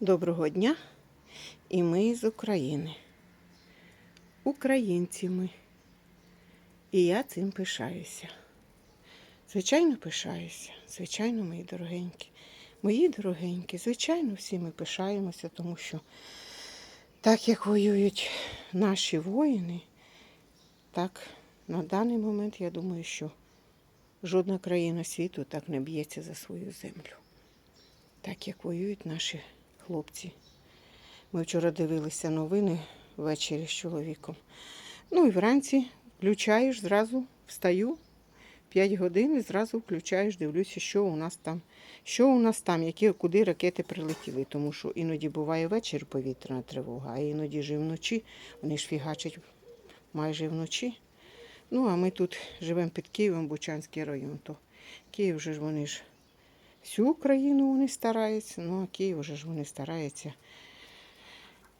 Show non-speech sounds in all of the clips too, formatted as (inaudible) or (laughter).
Доброго дня! І ми з України. Українці ми. І я цим пишаюся. Звичайно, пишаюся. Звичайно, мої дорогенькі. Мої дорогенькі, звичайно, всі ми пишаємося, тому що так як воюють наші воїни, так на даний момент я думаю, що жодна країна світу так не б'ється за свою землю. Так як воюють наші хлопці. Ми вчора дивилися новини ввечері з чоловіком. Ну і вранці включаєш, зразу встаю. 5 годин і зразу включаєш, дивлюся, що у нас там, що у нас там, які, куди ракети прилетіли. Тому що іноді буває вечір повітряна тривога, а іноді ж і вночі. Вони ж фігачать майже вночі. Ну, а ми тут живемо під Києвом, Бучанський район. То Київ вже ж вони ж всю Україну вони стараються, ну а Київ вже ж вони стараються.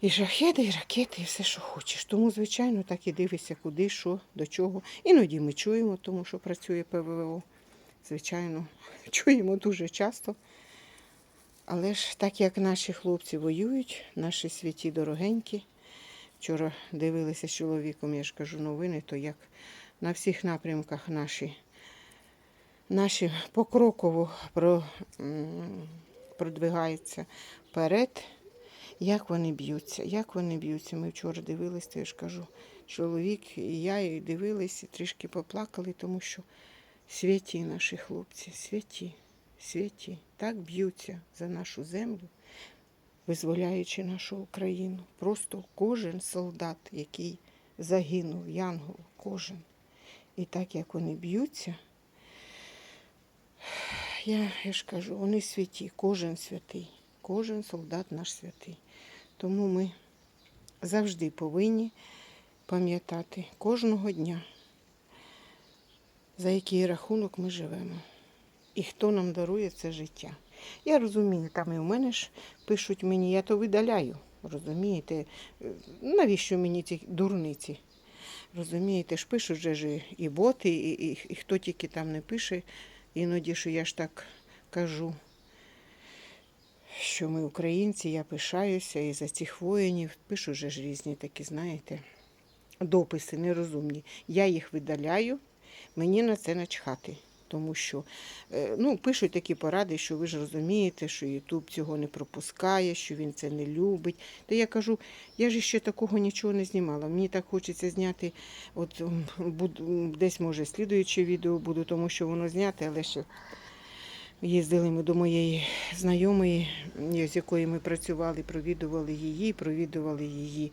І шахеди, і ракети, і все, що хочеш. Тому, звичайно, так і дивишся, куди, що, до чого. Іноді ми чуємо, тому що працює ПВО. Звичайно, (laughs) чуємо дуже часто. Але ж так як наші хлопці воюють, наші святі дорогенькі. Вчора дивилися з чоловіком, я ж кажу, новини, то як на всіх напрямках наші, наші покроково про, продвигаються вперед. Як вони б'ються, як вони б'ються. Ми вчора дивилися, то я ж кажу, чоловік і я і дивилися, трішки поплакали, тому що святі наші хлопці, святі, святі, так б'ються за нашу землю, визволяючи нашу Україну. Просто кожен солдат, який загинув, янгол, кожен. І так як вони б'ються, я, я ж кажу, вони святі, кожен святий, кожен солдат наш святий. Тому ми завжди повинні пам'ятати кожного дня, за який рахунок ми живемо. І хто нам дарує це життя. Я розумію, там і в мене ж пишуть мені, я то видаляю. Розумієте, навіщо мені ці дурниці? Розумієте, ж пишуть же ж і боти, і, і, і хто тільки там не пише, іноді що я ж так кажу що ми українці, я пишаюся і за цих воїнів. Пишу вже ж різні такі, знаєте, дописи нерозумні. Я їх видаляю, мені на це начхати. Тому що е, ну, пишуть такі поради, що ви ж розумієте, що Ютуб цього не пропускає, що він це не любить. Та я кажу, я ж ще такого нічого не знімала. Мені так хочеться зняти, от десь може слідуюче відео буду, тому що воно зняте, але ще Їздили ми до моєї знайомої, з якою ми працювали, провідували її, провідували її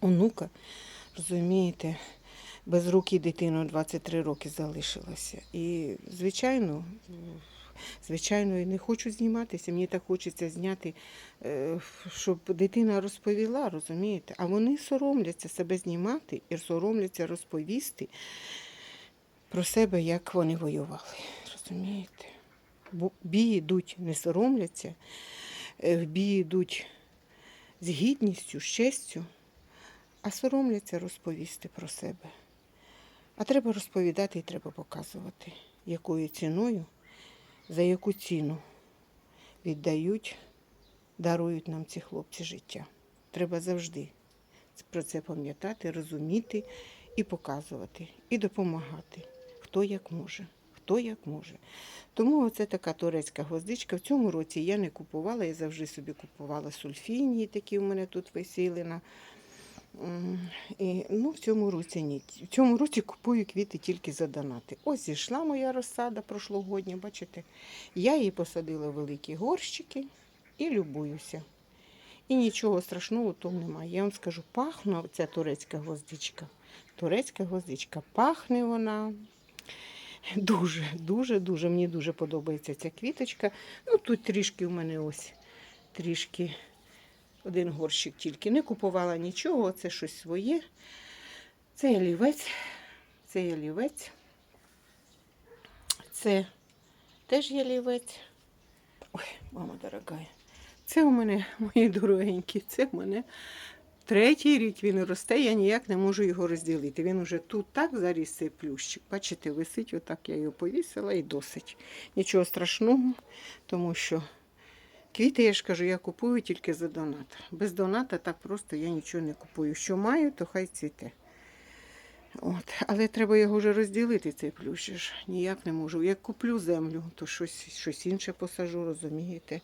онука. Розумієте, без руки дитина 23 роки залишилася. І, звичайно, звичайно, і не хочу зніматися. Мені так хочеться зняти, е, щоб дитина розповіла, розумієте? А вони соромляться себе знімати і соромляться розповісти про себе, як вони воювали. Розумієте? Бій йдуть, не соромляться, е, в бій йдуть з гідністю, з честю, а соромляться розповісти про себе. А треба розповідати і треба показувати, якою ціною, за яку ціну віддають, дарують нам ці хлопці життя. Треба завжди про це пам'ятати, розуміти і показувати, і допомагати, хто як може. Хто як може. Тому оце така турецька гвоздичка. В цьому році я не купувала, я завжди собі купувала сульфінії, такі в мене тут висіли на. І, ну, в цьому році ні. В цьому році купую квіти тільки за донати. Ось зійшла моя розсада прошлогодня, бачите. Я її посадила в великі горщики і любуюся. І нічого страшного тому немає. Я вам скажу, пахне ця турецька гвоздичка. Турецька гвоздичка, пахне вона. Дуже, дуже, дуже. Мені дуже подобається ця квіточка. Ну, тут трішки в мене ось трішки один горщик тільки. Не купувала нічого, це щось своє. Це ялівець, це ялівець. Це теж ялівець. Ой, мама дорогая. Це у мене, мої дорогенькі, це у мене Третій рік він росте, я ніяк не можу його розділити. Він уже тут так заріс цей плющик. Бачите, висить, отак я його повісила і досить. Нічого страшного, тому що Квіти, я ж кажу, я купую тільки за донат. Без доната так просто я нічого не купую. Що маю, то хай цвіте. От. Але треба його вже розділити, цей плющ. Ніяк не можу. Як куплю землю, то щось, щось інше посажу, розумієте?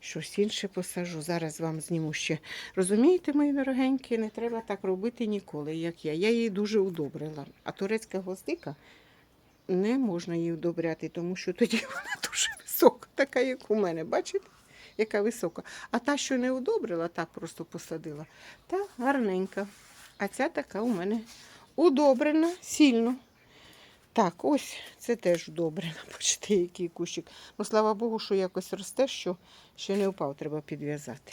Щось інше посажу. Зараз вам зніму ще. Розумієте, мої дорогенькі, не треба так робити ніколи, як я. Я її дуже удобрила. А турецька гвоздика не можна її удобряти, тому що тоді (laughs) вона дуже висока, така, як у мене. Бачите? Яка висока. А та, що не удобрила, так просто посадила, та гарненька. А ця така у мене удобрена сильно. Так, ось це теж удобрена. (laughs) Бачите, який кущик. Ну, слава Богу, що якось росте, що ще не впав, треба підв'язати.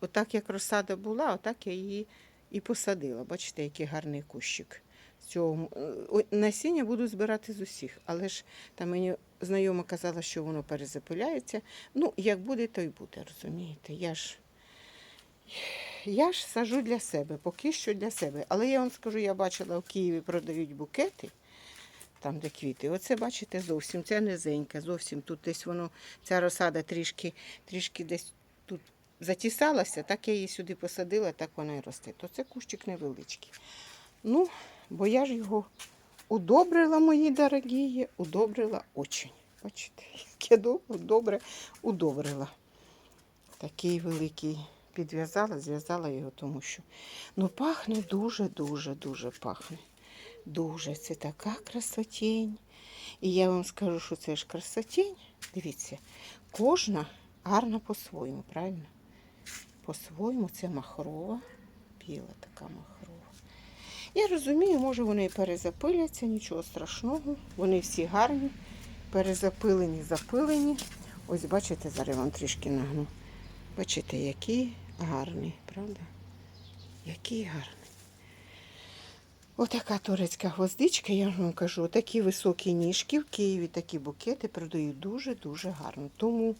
Отак, як розсада була, отак я її і посадила. Бачите, який гарний кущик. Цього е, насіння буду збирати з усіх, але ж там мені знайома казала, що воно перезапиляється. Ну, як буде, то й буде, розумієте. Я ж, я ж сажу для себе, поки що для себе. Але я вам скажу, я бачила в Києві продають букети, там, де квіти. Оце, бачите, зовсім це низеньке, зовсім тут десь воно, ця розсада трішки, трішки десь тут затісалася, так я її сюди посадила, так вона і росте. То це кущик невеличкий. Ну, бо я ж його удобрила, мої дорогі, удобрила очень. Бачите, як я добре удобрила. Такий великий підв'язала, зв'язала його, тому що ну пахне дуже-дуже дуже пахне. Дуже. Це така красотень. І я вам скажу, що це ж красотень. Дивіться, кожна гарна по-своєму, правильно? По-своєму це махрова, біла така махрова. Я розумію, може вони і перезапиляться, нічого страшного. Вони всі гарні, перезапилені, запилені. Ось бачите, зараз вам трішки нагну. Бачите, який гарний, правда? Який гарний. Отака турецька гвоздичка, я вам кажу, такі високі ніжки в Києві, такі букети продають дуже-дуже гарно. Тому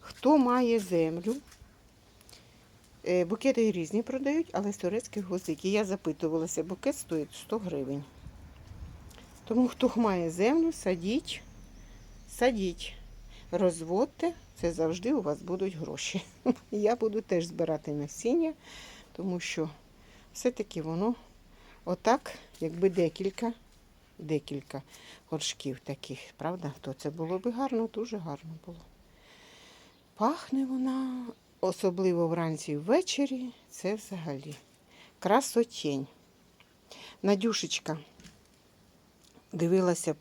хто має землю, букети різні продають, але з турецьких гвоздики. Я запитувалася, букет стоїть 100 гривень. Тому хто має землю, садіть, садіть, розводьте, це завжди у вас будуть гроші. (laughs) Я буду теж збирати насіння, тому що все-таки воно отак, якби декілька, декілька горшків таких, правда, то це було б гарно, дуже гарно було. Пахне вона, особливо вранці і ввечері, це взагалі красотень. Надюшечка дивилася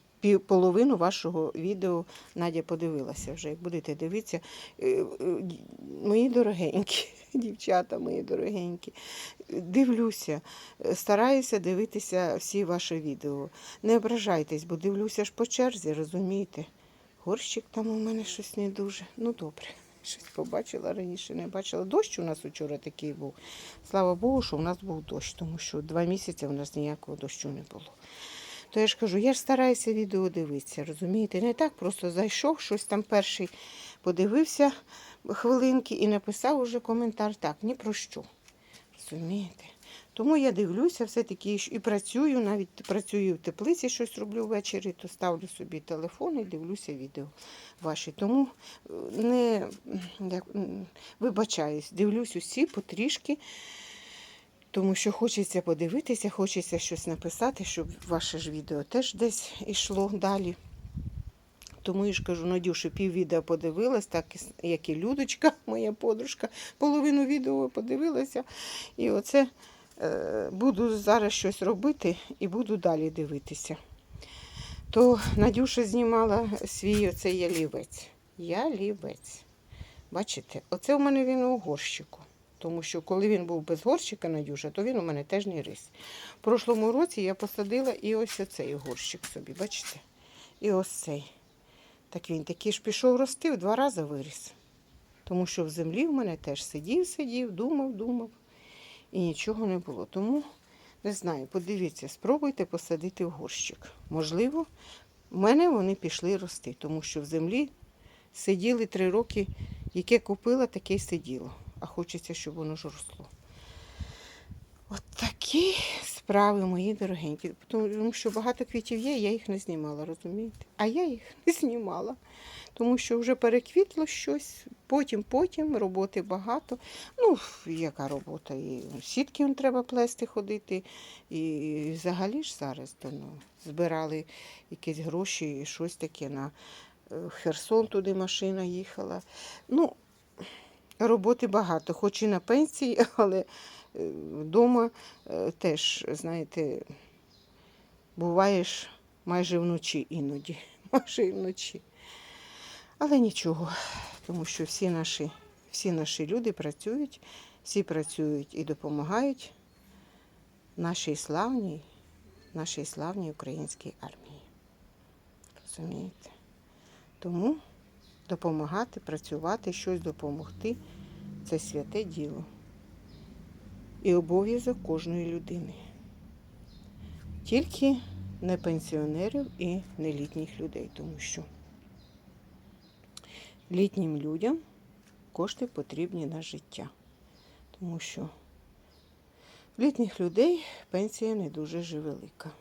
половину вашого відео. Надя подивилася вже. Як будете дивитися, Е, е, мої дорогенькі, (laughs) дівчата мої дорогенькі, дивлюся, стараюся дивитися всі ваші відео. Не ображайтесь, бо дивлюся ж по черзі, розумієте? Горщик там у мене щось не дуже. Ну добре. Щось побачила раніше, не бачила. Дощ у нас вчора такий був. Слава Богу, що в нас був дощ, тому що два місяці у нас ніякого дощу не було. То я ж кажу, я ж стараюся відео дивитися, розумієте? Не так просто зайшов, щось там перший подивився хвилинки і написав уже коментар. Так, ні про що. Розумієте? Тому я дивлюся, все-таки і працюю, навіть працюю в теплиці, щось роблю ввечері, то ставлю собі телефон і дивлюся відео ваші. Тому е, не як, вибачаюсь, дивлюсь усі потрішки, тому що хочеться подивитися, хочеться щось написати, щоб ваше ж відео теж десь йшло далі. Тому я ж кажу, Надюша, пів відео подивилась, так як і Людочка, моя подружка, половину відео подивилася. І оце буду зараз щось робити і буду далі дивитися. То Надюша знімала свій оцей ялівець. Ялівець. Бачите, оце у мене він у горщику. Тому що коли він був без горщика, Надюша, то він у мене теж не ріс. В прошлому році я посадила і ось оцей горщик собі, бачите? І ось цей. Так він такий ж пішов рости, в два рази виріс. Тому що в землі в мене теж сидів, сидів, думав, думав. І нічого не було. Тому не знаю, подивіться, спробуйте посадити в горщик. Можливо, в мене вони пішли рости, тому що в землі сиділи три роки, яке купила, таке й сиділо. А хочеться, щоб воно ж росло. От такі справи, мої дорогенькі. Тому що багато квітів є, я їх не знімала, розумієте? А я їх (laughs) не знімала. Тому що вже переквітло щось, потім, потім, роботи багато. Ну, яка робота? І сітки треба плести ходити. І взагалі ж зараз ну, збирали якісь гроші, і щось таке на е, Херсон туди машина їхала. Ну, роботи багато, хоч і на пенсії, (laughs) але вдома теж, знаєте, буваєш майже вночі іноді. (laughs) Майже і вночі. Але нічого, тому що всі наші, всі наші люди працюють, всі працюють і допомагають нашій славній, нашій славній українській армії. Розумієте? Тому допомагати, працювати, щось допомогти це святе діло. І обов'язок кожної людини. Тільки не пенсіонерів і не літніх людей, тому що літнім людям кошти потрібні на життя. Тому що літніх людей пенсія не дуже же велика.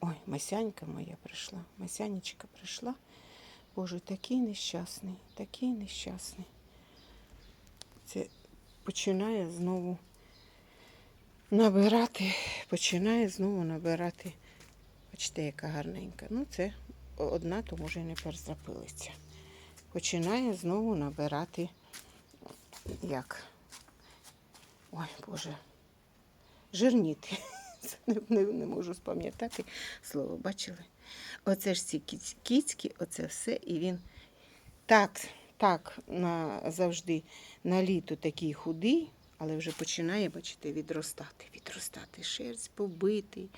Ой, Масянька моя прийшла, Масянечка прийшла. Боже, такий нещасний, такий нещасний. Це починає знову набирати, починає знову набирати. Бачите, яка гарненька. Ну, це одна, то може і не перезапилиться. Починає знову набирати як? Ой, Боже, жирніти. (laughs) Не, не, не можу спам'ятати слово, бачили? Оце ж ці кіць- кіцькі, оце все, і він так, так, на, завжди на літо такий худий, але вже починає, бачите, відростати, відростати. Шерсть побитий,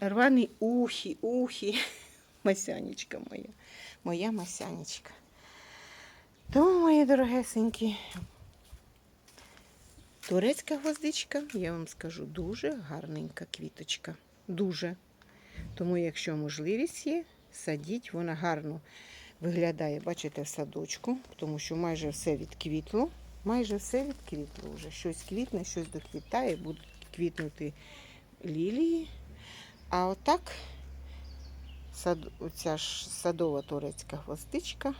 рвані ухи, ухи. Масянечка моя, моя масянечка. Тому, мої дорогесенькі, турецька гвоздичка, я вам скажу, дуже гарненька квіточка. Дуже. Тому, якщо можливість є, садіть, вона гарно виглядає, бачите, в садочку, тому що майже все відквітло. Майже все відквітло вже. Щось квітне, щось доквітає, будуть квітнути лілії. А отак сад, оця ж садова турецька гвоздичка,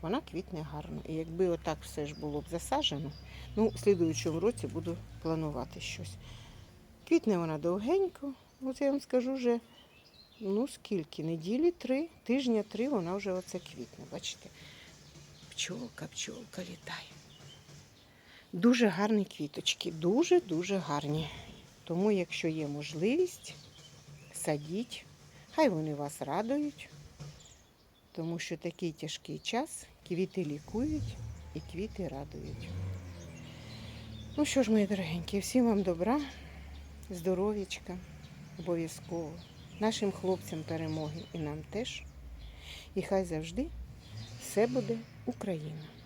вона квітне гарно. І якби отак все ж було б засаджено, ну, в слідуючому році буду планувати щось. Квітне вона довгенько, от я вам скажу вже, ну скільки, неділі три, тижня три, вона вже оце квітне. Бачите? Пчолка, пчолка літає. Дуже гарні квіточки, дуже-дуже гарні. Тому, якщо є можливість, садіть, хай вони вас радують, тому що такий тяжкий час квіти лікують і квіти радують. Ну що ж, мої дорогенькі, всім вам добра, здоров'ячка, обов'язково. Нашим хлопцям перемоги і нам теж. І хай завжди все буде Україна.